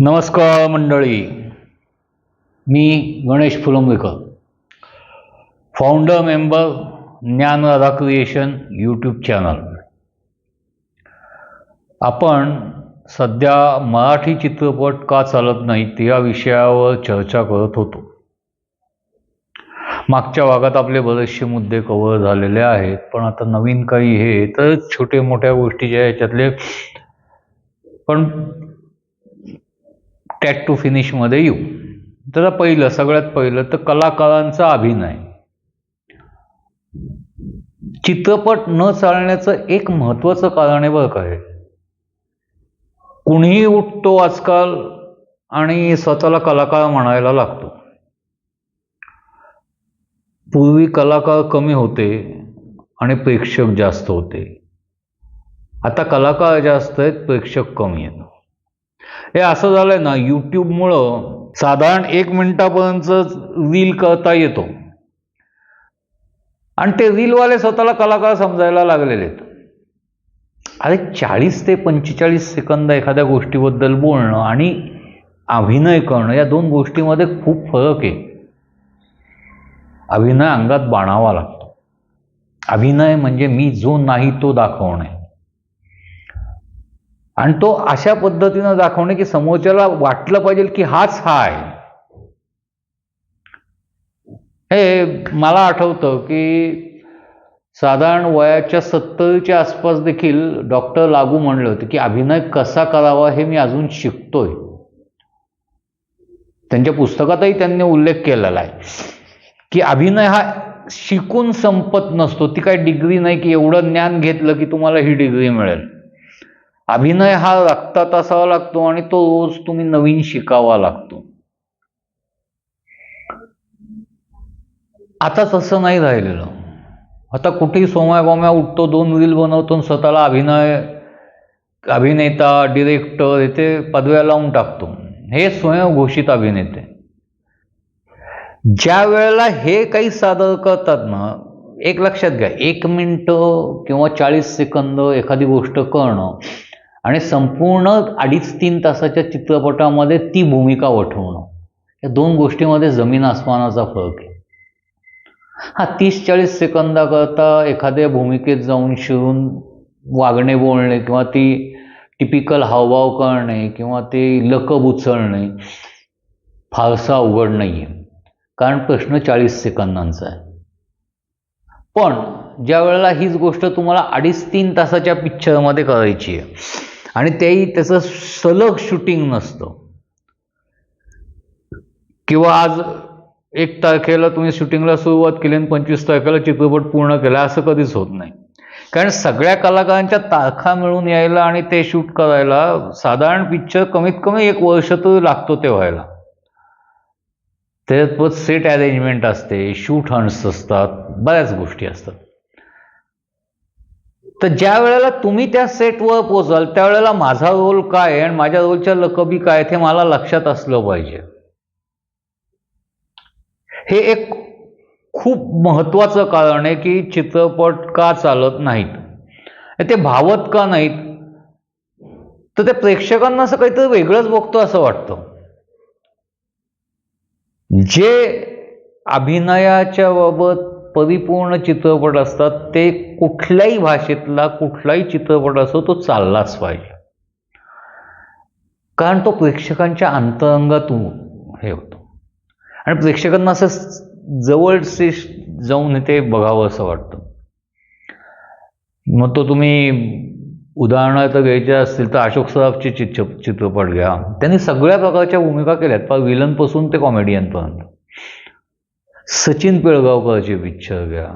नमस्कार मंडळी. मी Ganesh Phulambekar founder member Gyan Radha creation YouTube channel आपण सध्या मराठी चित्रपट का चालत नाहीत या विषयावर चर्चा करत होतो. मागच्या भागात आपले बरेचसे मुद्दे कव्हर झालेले आहेत पण आता नवीन काही हे तर छोटे मोठ्या गोष्टी ज्या याच्यातले पण टॅट टू फिनिशमध्ये येऊ. तर पहिलं सगळ्यात पहिलं तर कलाकारांचा अभिनय. चित्रपट न चालण्याचं एक महत्त्वाचं कारण आहे बरं का कुणीही उठतो आजकाल आणि स्वतःला कलाकार म्हणायला लागतो. पूर्वी कलाकार कमी होते आणि प्रेक्षक जास्त होते. आता कलाकार जास्त आहेत प्रेक्षक कमी आहेत. हे असं झालंय ना यूट्यूबमुळं साधारण एक मिनिटापर्यंत रील करता येतो. आणि ते रीलवाले स्वतःला कलाकार समजायला लागलेले आहेत. अरे चाळीस ते पंचेचाळीस सेकंद एखाद्या गोष्टीबद्दल बोलणं आणि अभिनय करणं या दोन गोष्टीमध्ये खूप फरक आहे. अभिनय अंगात बाणावा लागतो. अभिनय म्हणजे मी जो नाही तो दाखवणे आणि तो अशा पद्धतीनं दाखवणे की समोरच्याला वाटलं पाहिजे की हाच हा आहे. हे मला आठवतं की साधारण वयाच्या सत्तरच्या आसपास देखील डॉक्टर लागू म्हणलं होतं की अभिनय कसा करावा हे मी अजून शिकतोय. त्यांच्या पुस्तकातही त्यांनी उल्लेख केलेला आहे की अभिनय हा शिकून संपत नसतो. ती काय डिग्री नाही की एवढं ज्ञान घेतलं की तुम्हाला ही डिग्री मिळेल. अभिनय हा रक्तात असावा लागतो आणि तो रोज तुम्ही नवीन शिकावा लागतो. आता तसं नाही राहिलेलं. आता कुठेही सोम्या बोम्या उठतो दोन रील बनवतो आणि स्वतःला अभिनय अभिनेता डिरेक्टर इथे पदव्या लावून टाकतो. हे स्वयंघोषित अभिनेते. ज्या वेळेला हे काही सादर करतात ना एक लक्षात घ्या एक मिनटं किंवा चाळीस सेकंद एखादी गोष्ट करणं आणि संपूर्ण अडीच तीन तासाच्या चित्रपटामध्ये ती भूमिका वठवणं. या दोन गोष्टीमध्ये जमीन आसमानाचा फरक आहे. हा तीस चाळीस सेकंदाकरता एखाद्या भूमिकेत जाऊन शिरून वागणे बोलणे किंवा ती टिपिकल हावभाव करणे किंवा ते लकब उचलणे फारसा अवघड नाही आहे कारण प्रश्न चाळीस सेकंदांचा आहे. पण ज्या वेळेला हीच गोष्ट तुम्हाला अडीच तीन तासाच्या पिक्चरमध्ये करायची आहे आणि तेही त्याचं सलग शूटिंग नसतं. किंवा आज एक तारखेला तुम्ही शूटिंगला सुरुवात केली आणि पंचवीस तारखेला चित्रपट पूर्ण केला असं कधीच होत नाही. कारण सगळ्या कलाकारांच्या तारखा मिळून यायला आणि ते शूट करायला साधारण पिक्चर कमीत कमी एक वर्ष तरी लागतो ते व्हायला. त्याच्यात परत सेट अरेंजमेंट असते शूट हंड्स असतात बऱ्याच गोष्टी असतात. तर ज्या वेळेला तुम्ही त्या सेटवर पोचाल त्यावेळेला माझा रोल काय आहे आणि माझ्या रोलच्या लकबी काय ते हे मला लक्षात असलं पाहिजे. हे एक खूप महत्त्वाचं कारण आहे की चित्रपट का चालत नाहीत? ते भावत का नाहीत? तर ते प्रेक्षकांना असं काहीतरी वेगळंच बघतो असं वाटतं. जे अभिनयाच्या बाबत परिपूर्ण चित्रपट असतात ते कुठल्याही भाषेतला कुठलाही चित्रपट असो तो चाललाच पाहिजे. कारण तो प्रेक्षकांच्या अंतरंगातून हे होतो. आणि प्रेक्षकांना असं जवळचे जाऊन ते बघावं असं वाटतं. मग तो तुम्ही उदाहरणार्थ घ्यायचे असतील तर अशोक सराफचे चित्र चित्रपट घ्या. त्यांनी सगळ्या प्रकारच्या भूमिका केल्यात पण विलनपासून ते कॉमेडियनपर्यंत सचिन पिळगावकरचे पिक्चर घ्या.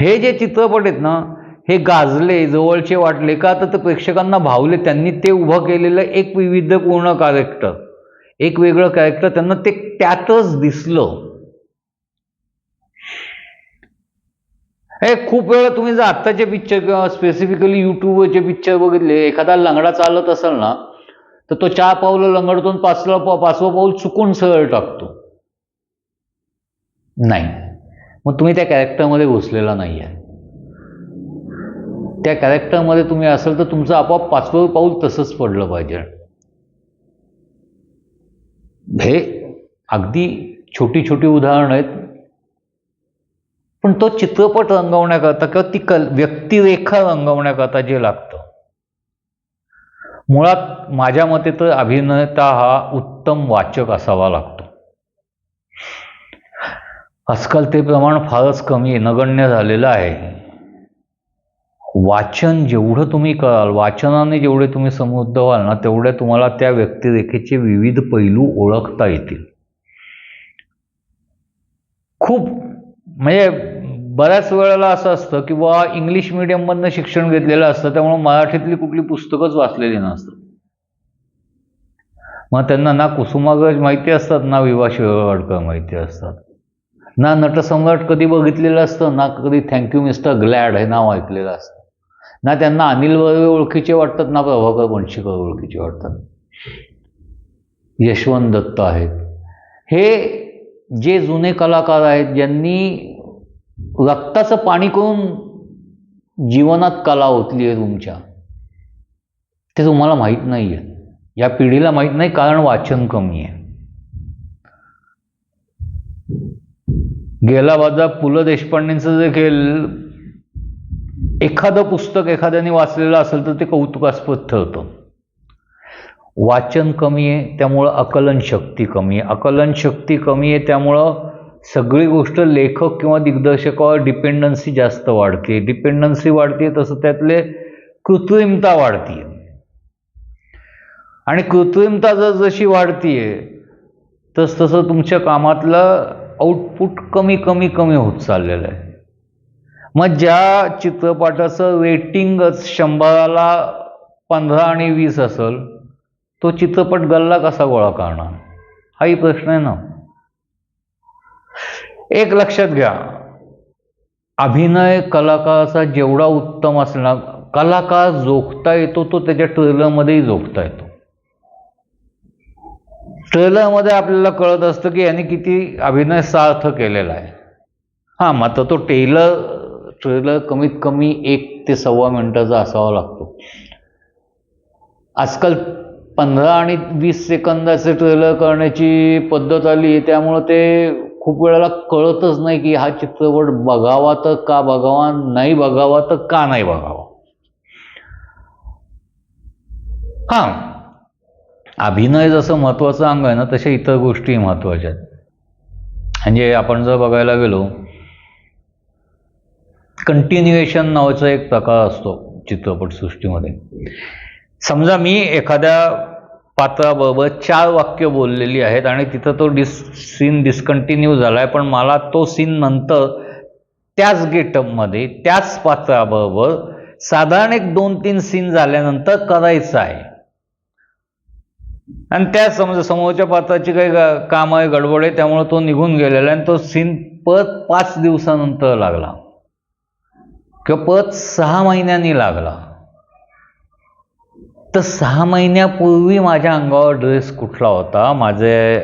हे जे चित्रपट आहेत ना हे गाजले जवळचे वाटले का? तर ते प्रेक्षकांना भावले. त्यांनी ते उभं केलेलं एक विविधपूर्ण कॅरेक्टर एक वेगळं कॅरेक्टर त्यांना ते त्यातच दिसलं. हे खूप वेळा तुम्ही जर आत्ताचे पिक्चर किंवा स्पेसिफिकली युट्यूबवरचे पिक्चर बघितले एखादा लंगडा चालत असेल ना तर तो चार पावलं लंगडतून पाचला पाचवं पाऊल चुकून सरळ टाकतो. नाही. मग तुम्ही त्या कॅरेक्टरमध्ये घुसलेला नाही आहे त्या कॅरेक्टरमध्ये तुम्ही असाल तर तुमचं आपोआप पाचवं पाऊल तसंच पडलं पाहिजे. हे अगदी छोटी छोटी उदाहरणं आहेत. पण तो चित्रपट रंगवण्याकरता किंवा ती कल व्यक्तिरेखा रंगवण्याकरता जे लागतं. मुळात माझ्या मते तर अभिनेता हा उत्तम वाचक असावा लागतो. आजकाल ते प्रमाण फारच कमी नगण्य झालेलं आहे. वाचन जेवढं तुम्ही कराल वाचनाने जेवढे तुम्ही समृद्ध व्हाल ना तेवढे तुम्हाला त्या व्यक्तिरेखेचे विविध पैलू ओळखता येतील. खूप म्हणजे बऱ्याच वेळेला असं असतं की बुवा इंग्लिश मिडियममधनं शिक्षण घेतलेलं असतं त्यामुळे मराठीतली कुठली पुस्तकच वाचलेली नसतात. मग त्यांना ना कुसुमाग्रज माहिती असतात ना विवा शिरवाडकर माहिती असतात. ना नटसम्राट कधी बघितलेलं असतं ना कधी थँक्यू मिस्टर ग्लॅड हे नाव ऐकलेलं असतं. ना त्यांना अनिल बर्वे ओळखीचे वाटतात ना प्रभाकर वंशीकर ओळखीचे वाटतात. यशवंत दत्त आहेत. हे जे जुने कलाकार आहेत ज्यांनी रक्ताचं पाणी करून जीवनात कला ओतली आहे तुमच्या ते तुम्हाला माहीत नाही आहे या पिढीला माहीत नाही कारण वाचन कमी आहे. गेला बाजा पु ल देशपांडेंचं देखील एखादं पुस्तक एखाद्याने वाचलेलं असेल तर ते कौतुकास्पद ठरतं. वाचन कमी आहे त्यामुळं आकलन शक्ती कमी आहे. आकलन शक्ती कमी आहे त्यामुळं सगळी गोष्ट लेखक किंवा दिग्दर्शकावर डिपेंडन्सी जास्त वाढते. डिपेंडन्सी वाढते तसं त्यातले कृत्रिमता वाढते आणि कृत्रिमता जर जशी वाढतीये तस तसं तुमच्या कामातलं आउटपुट कमी कमी कमी होत चाललेलं आहे. मग ज्या चित्रपटाचं रेटिंगच शंभराला पंधरा आणि वीस असेल तो चित्रपट गल्ला कसा गोळा करणार? हाही प्रश्न आहे ना. एक लक्षात घ्या. अभिनय कलाकाराचा जेवढा उत्तम असला कलाकार जोखता येतो तो त्याच्या ट्रेलरमध्येही जोखता येतो. ट्रेलरमध्ये आपल्याला कळत असतं की यांनी किती अभिनय सार्थ केलेला आहे. हां मात्र तो टेलर ट्रेलर कमीत कमी एक ते सव्वा मिनटाचा असावा लागतो. आजकाल पंधरा आणि वीस सेकंदाचे ट्रेलर करण्याची पद्धत आली आहे त्यामुळं ते खूप वेळेला कळतच नाही की हा चित्रपट बघावा तर का बघावा नाही बघावा तर का नाही बघावा. हां अभिनय जसं महत्त्वाचं अंग आहे ना तशा इतर गोष्टी महत्त्वाच्या आहेत. म्हणजे आपण जर बघायला गेलो कंटिन्युएशन नावाचा एक प्रकार असतो चित्रपटसृष्टीमध्ये. समजा मी एखाद्या पात्राबरोबर चार वाक्य बोललेली आहेत आणि तिथं तो डिस सीन डिस्कंटिन्यू झाला आहे पण मला तो सीन नंतर त्याच गेटअपमध्ये त्याच पात्राबरोबर साधारण एक दोन तीन सीन झाल्यानंतर करायचं आहे. आणि त्या समजा समोरच्या पात्राची काही काम आहे गडबड आहे त्यामुळे तो निघून गेलेला आणि तो सीन परत पाच दिवसानंतर लागला. किंवा परत सहा महिन्यांनी लागला. तर सहा महिन्यापूर्वी माझ्या अंगावर ड्रेस कुठला होता? माझे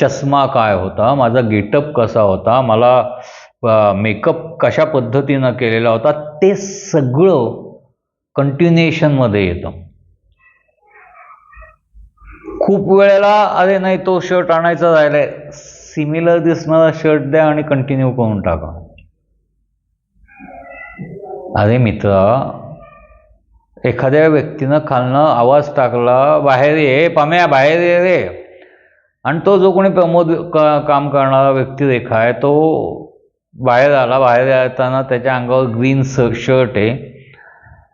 चष्मा काय होता? माझा गेटअप कसा होता? मला मेकअप कशा पद्धतीनं केलेला होता? ते सगळं कंटिन्युएशनमध्ये येतं. खूप वेळेला अरे नाही तो शर्ट आणायचा राहिलाय सिमिलर दिसणारा शर्ट द्या आणि कंटिन्यू करून टाका. अरे मित्र एखाद्या व्यक्तीनं खालनं आवाज टाकला बाहेर ये पाम्या बाहेर ये रे. आणि तो जो कोणी प्रमोद का काम करणारा व्यक्तिरेखा आहे तो बाहेर आला बाहेर येताना त्याच्या अंगावर ग्रीन शर्ट आहे.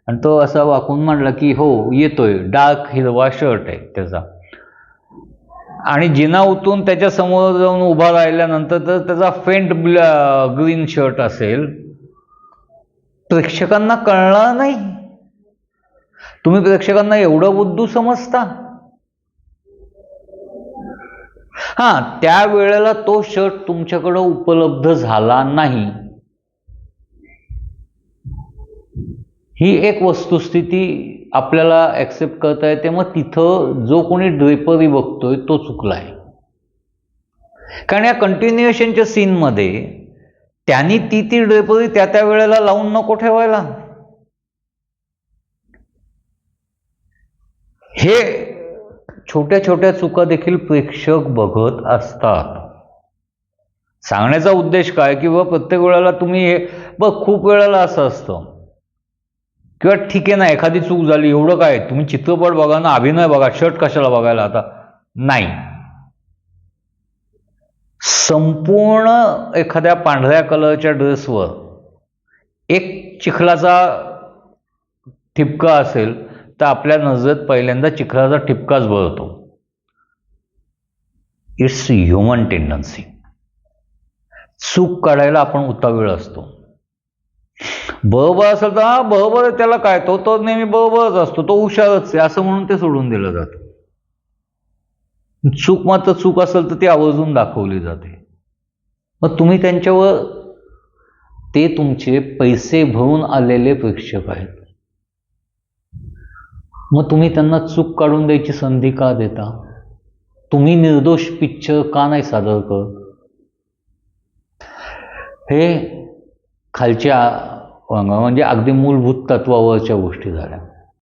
आणि तो असा वाकून म्हणला की हो येतोय डार्क हिरवा शर्ट आहे त्याचा. आणि जिना उतून त्याच्यासमोर जाऊन उभा राहिल्यानंतर तर त्याचा फेंट ग्रीन शर्ट असेल. प्रेक्षकांना कळणार नाही. तुम्ही प्रेक्षकांना एवढं बुद्धू समजता? हा त्या वेळेला तो शर्ट तुमच्याकडं उपलब्ध झाला नाही. ही एक वस्तुस्थिती आपल्याला ॲक्सेप्ट करता येते मग तिथं जो कोणी ड्रेपरी बघतोय तो चुकला आहे कारण या कंटिन्युएशनच्या सीनमध्ये त्यांनी ती ती ड्रेपरी त्या त्या वेळेला लावून नको ठेवायला. हे छोट्या छोट्या चुका देखील प्रेक्षक बघत असतात. सांगण्याचा उद्देश काय? की बाबा प्रत्येक वेळेला तुम्ही हे बघ खूप वेळेला असं असतं. किंवा ठीक आहे ना एखादी चूक झाली एवढं काय? तुम्ही चित्रपट बघा ना अभिनय बघा शर्ट कशाला बघायला आता? नाही. संपूर्ण एखाद्या पांढऱ्या कलरच्या ड्रेसवर एक चिखलाचा ठिपका असेल तर आपल्या नजरेत पहिल्यांदा चिखलाचा ठिपकाच बळतो. इट्स ह्युमन टेंडन्सी चूक काढायला आपण उतावीळ असतो. बरोबर असेल तर हा बरोबर आहे त्याला काय? तो तो नेहमी बरोबरच असतो तो हुशारच आहे असं म्हणून ते सोडून दिलं जातं. चूक मात्र चूक असेल तर ती आवर्जून दाखवली जाते. मग तुम्ही त्यांच्यावर ते तुमचे पैसे भरून आलेले प्रेक्षक आहेत. मग तुम्ही त्यांना चूक काढून द्यायची संधी का देता? तुम्ही निर्दोष पिक्चर का नाही सादर करत? हे खालच्या म्हणजे अगदी मूलभूत तत्वावरच्या गोष्टी झाल्या.